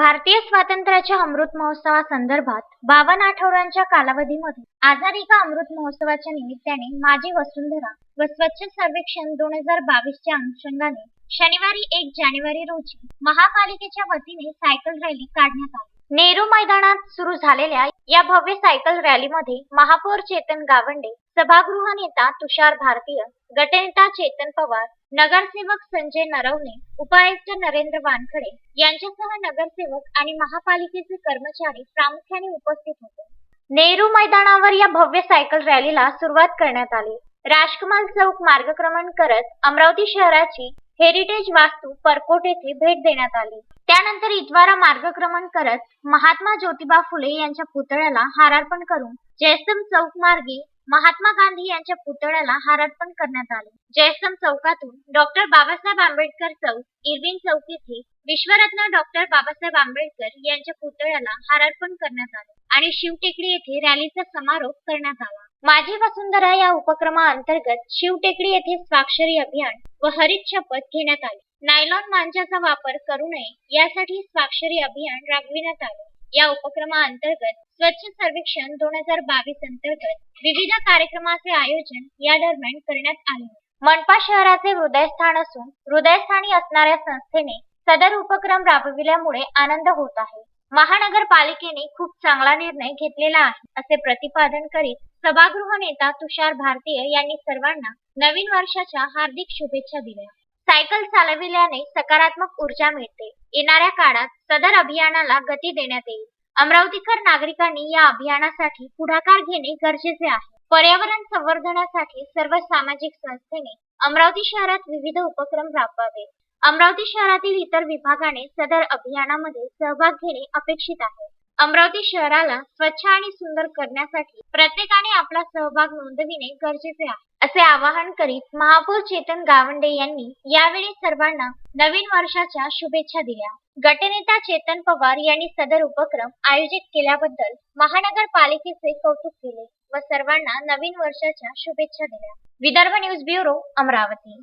भारतीय स्वातंत्र्याच्या अमृत महोत्सवासंदर्भात बावन्न आठवड्यांच्या कालावधीमध्ये आझादी का अमृत महोत्सवाच्या निमित्ताने माझी वसुंधरा व स्वच्छ सर्वेक्षण दोन हजार बावीसच्या अनुषंगाने शनिवारी एक जानेवारी रोजी महापालिकेच्या वतीने सायकल रॅली काढण्यात आली. नेहरू मैदानात सुरू झालेल्या या भव्य सायकल रॅलीमध्ये महापौर चेतन गावंडे सभागृह नेता तुषार भारतीय गटनेता चेतन पवार नगरसेवक संजय नरवणे उपायुक्त नरेंद्र वानखडे यांच्यासह नगरसेवक आणि महापालिकेचे कर्मचारी प्रामुख्याने उपस्थित होते. नेहरू मैदानावर या भव्य सायकल रॅलीला सुरुवात करण्यात आली. राजकमाल चौक मार्गक्रमण करत अमरावती शहराची हेरिटेज वास्तू परकोट येथे भेट देण्यात आली. त्यानंतर इतवारा मार्गक्रमण करत महात्मा ज्योतिबा फुले यांच्या पुतळ्याला हारार्पण करून जयस्तम चौक मार्गे महात्मा गांधी यांच्या पुतळ्याला हारार्पण करण्यात आले. जयसम चौकातून डॉक्टर बाबासाहेब आंबेडकर चौक इरविन चौक येथे विश्वरत्न डॉक्टर बाबासाहेब आंबेडकर यांच्या पुतळ्याला हारार्पण करण्यात आले आणि शिवटेकडी येथे रॅलीचा समारोप करण्यात आला. माझी वसुंधरा या उपक्रमाअंतर्गत शिवटेकडी येथे स्वाक्षरी अभियान व हरित शपथ घेण्यात आली. नायलॉन मांजाचा वापर करू नये यासाठी स्वाक्षरी अभियान राबविण्यात आले. या उपक्रमाअंतर्गत स्वच्छ सर्वेक्षण दोन हजार बावीस अंतर्गत विविध कार्यक्रमाचे आयोजन या दरम्यान करण्यात आले. मनपा शहराचे हृदयस्थान असून हृदयस्थानी असणाऱ्या संस्थेने सदर उपक्रम राबविल्यामुळे आनंद होत आहे. महानगरपालिकेने खूप चांगला निर्णय घेतलेला आहे असे प्रतिपादन करीत सभागृह नेता तुषार भारतीय यांनी सर्वांना नवीन वर्षाच्या हार्दिक शुभेच्छा दिल्या. सायकल चालविल्याने सकारात्मक ऊर्जा मिळते. येणाऱ्या काळात सदर अभियानाला गती देण्यात येईल. अमरावतीकर नागरिकांनी या अभियानासाठी पुढाकार घेणे गरजेचे आहे. पर्यावरण संवर्धनासाठी सर्व सामाजिक संस्थेने अमरावती शहरात विविध उपक्रम राबवावे. अमरावती शहरातील इतर विभागाने सदर अभियानामध्ये सहभाग घेणे अपेक्षित आहे. अमरावती शहराला स्वच्छ आणि सुंदर करण्यासाठी प्रत्येकाने आपला सहभाग नोंदविणे गरजेचे आहे. असे आवाहन करीत महापौर चेतन गावंडे यांनी यावेळी सर्वांना नवीन वर्षाच्या शुभेच्छा दिल्या. गटनेता चेतन पवार यांनी सदर उपक्रम आयोजित केल्याबद्दल महानगरपालिकेचे कौतुक केले व सर्वांना नवीन वर्षाच्या शुभेच्छा दिल्या. Vidarbha news bureau Amravati.